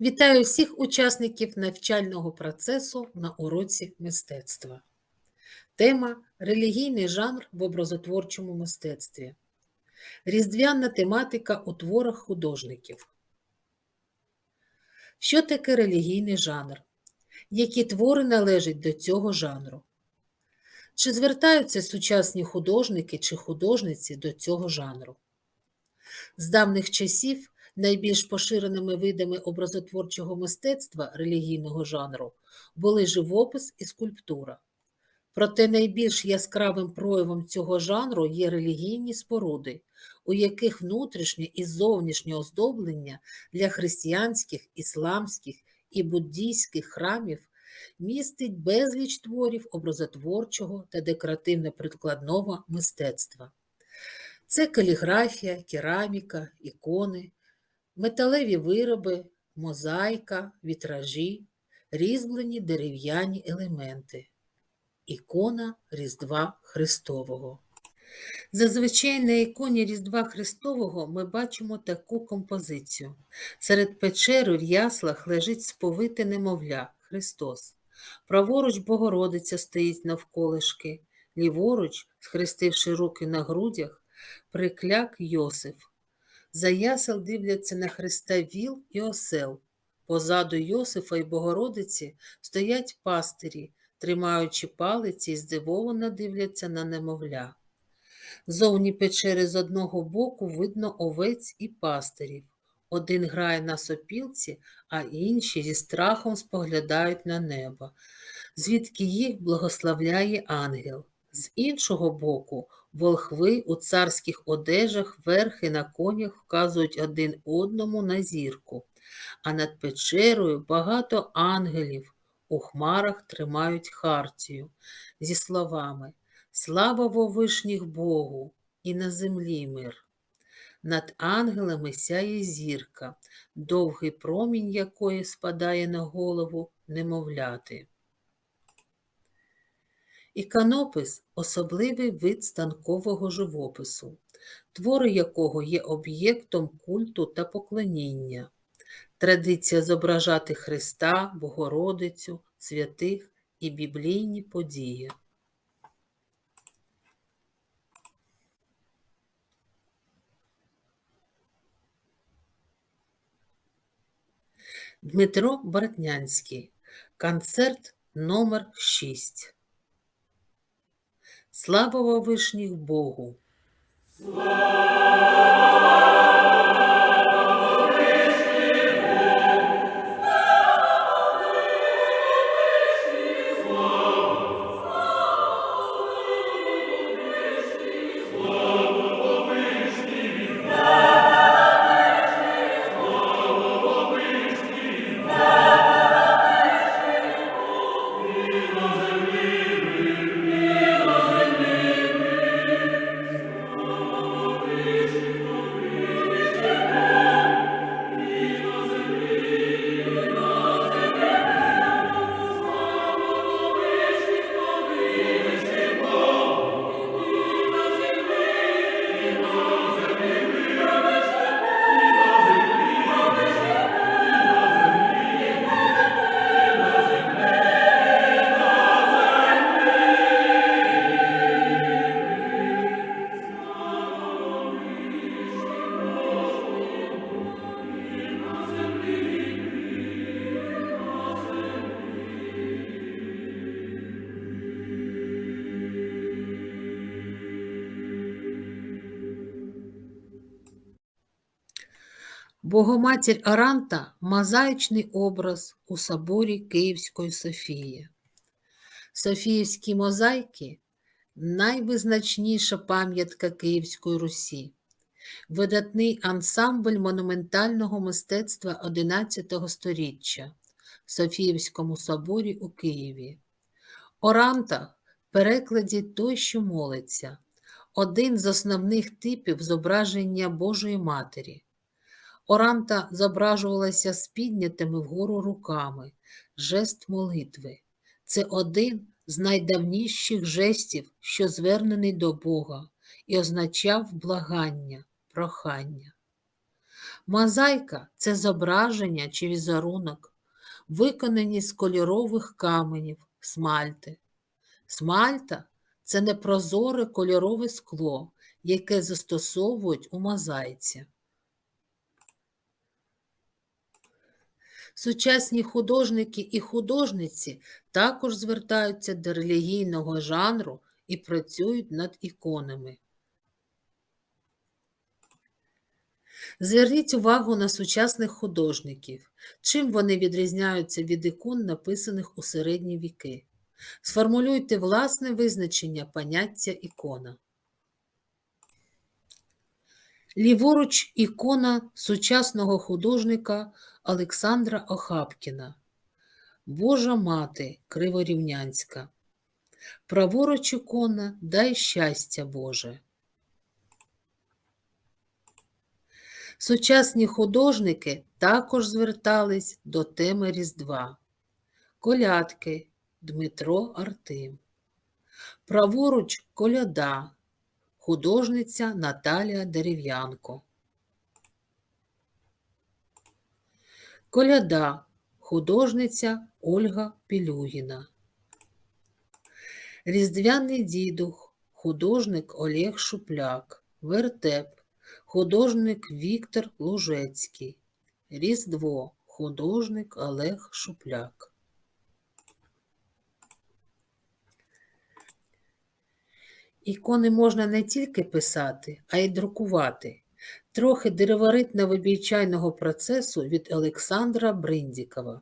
Вітаю всіх учасників навчального процесу на уроці мистецтва. Тема релігійний жанр в образотворчому мистецтві. Різдвяна тематика у творах художників. Що таке релігійний жанр? Які твори належать до цього жанру? Чи звертаються сучасні художники чи художниці до цього жанру? З давних часів найбільш поширеними видами образотворчого мистецтва релігійного жанру були живопис і скульптура. Проте найбільш яскравим проявом цього жанру є релігійні споруди, у яких внутрішнє і зовнішнє оздоблення для християнських, ісламських і буддійських храмів містить безліч творів образотворчого та декоративно-прикладного мистецтва. Це каліграфія, кераміка, ікони, металеві вироби, мозаїка, вітражі, різьблені дерев'яні елементи, ікона Різдва Христового. Зазвичай на іконі Різдва Христового ми бачимо таку композицію. Серед печери в яслах лежить сповите немовля Христос. Праворуч Богородиця стоїть навколишки, ліворуч, схрестивши руки на грудях, прикляк Йосиф. За ясел дивляться на Христа віл і осел. Позаду Йосифа і Богородиці стоять пастирі, тримаючи палиці і здивовано дивляться на немовля. Зовні печери з одного боку видно овець і пастирів. Один грає на сопілці, а інші зі страхом споглядають на небо, звідки їх благословляє ангел. З іншого боку, волхви у царських одежах верхи на конях вказують один одному на зірку, а над печерою багато ангелів у хмарах тримають хартію зі словами Слава вовишніх Богу і на землі мир. Над ангелами сяє зірка, довгий промінь якої спадає на голову немовляти. Іконопис особливий вид станкового живопису, твори якого є об'єктом культу та поклоніння. Традиція зображати Христа, Богородицю, святих і біблійні події. Дмитро Бортнянський. Концерт номер 6 Слава Вовишніх Богу! Богоматір Аранта мозаїчний образ у соборі Київської Софії. Софіївські мозаїки найвизначніша пам'ятка Київської Русі, видатний ансамбль монументального мистецтва XI століття в Софіївському соборі у Києві. Оранта перекладі той, що молиться, один з основних типів зображення Божої Матері. Оранта зображувалася з піднятими вгору руками, жест молитви. Це один з найдавніших жестів, що звернений до Бога, і означав благання, прохання. Мозаїка це зображення чи візерунок, виконані з кольорових каменів, смальти. Смальта це непрозоре кольорове скло, яке застосовують у мозаїці. Сучасні художники і художниці також звертаються до релігійного жанру і працюють над іконами. Зверніть увагу на сучасних художників, чим вони відрізняються від ікон, написаних у середні віки. Сформулюйте власне визначення поняття ікона. Ліворуч ікона сучасного художника Олександра Охапкіна. Божа мати Криворівнянська. Праворуч ікона Дай щастя Боже. Сучасні художники також звертались до теми Різдва. Колядки Дмитро Артим. Праворуч коляда, художниця Наталія Дерев'янко. Коляда, художниця Ольга Пілюгіна. Різдвяний дідух, художник Олег Шупляк. Вертеп, художник Віктор Лужецький. Різдво, художник Олег Шупляк. Ікони можна не тільки писати, а й друкувати. Трохи дереворитно-вибійчайного процесу від Олександра Бриндікова.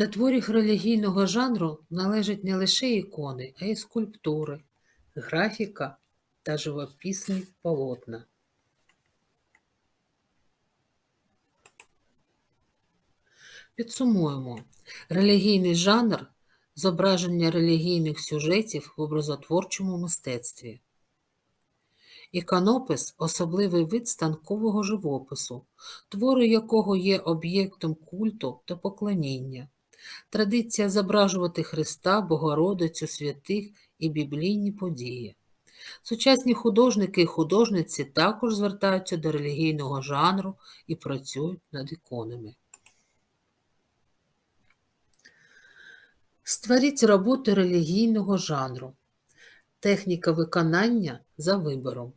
До творів релігійного жанру належать не лише ікони, а й скульптури, графіка та живописні полотна. Підсумуємо. Релігійний жанр зображення релігійних сюжетів в образотворчому мистецтві. Іконопис – особливий вид станкового живопису, твори якого є об'єктом культу та поклоніння. Традиція зображувати Христа, Богородицю, святих і біблійні події. Сучасні художники і художниці також звертаються до релігійного жанру і працюють над іконами. Створіть роботи релігійного жанру. Техніка виконання за вибором.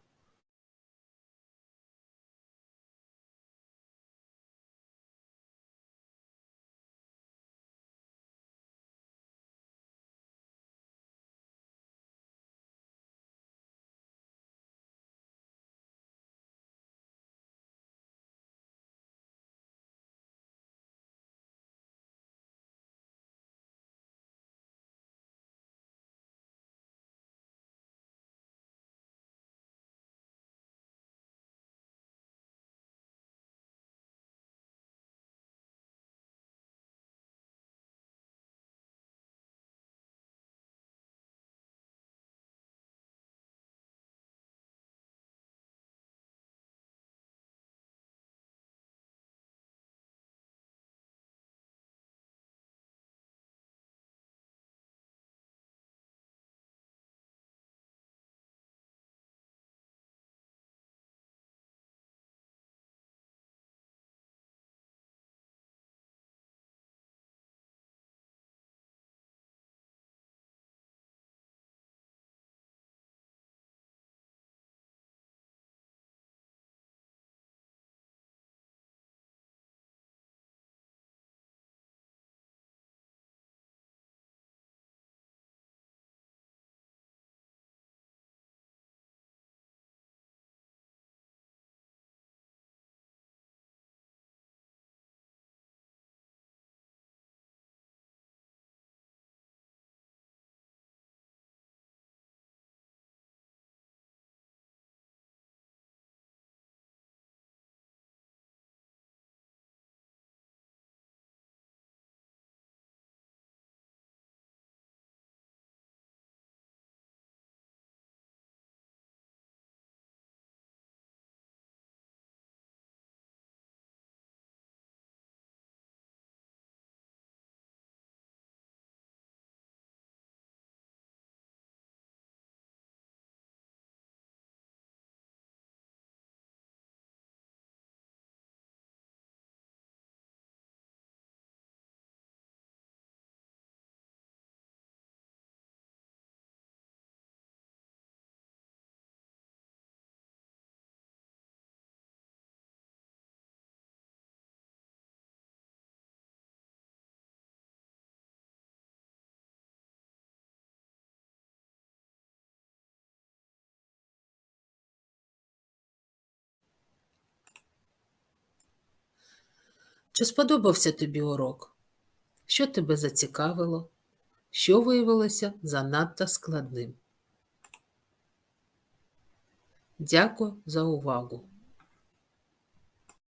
Чи сподобався тобі урок? Що тебе зацікавило? Що виявилося занадто складним? Дякую за увагу!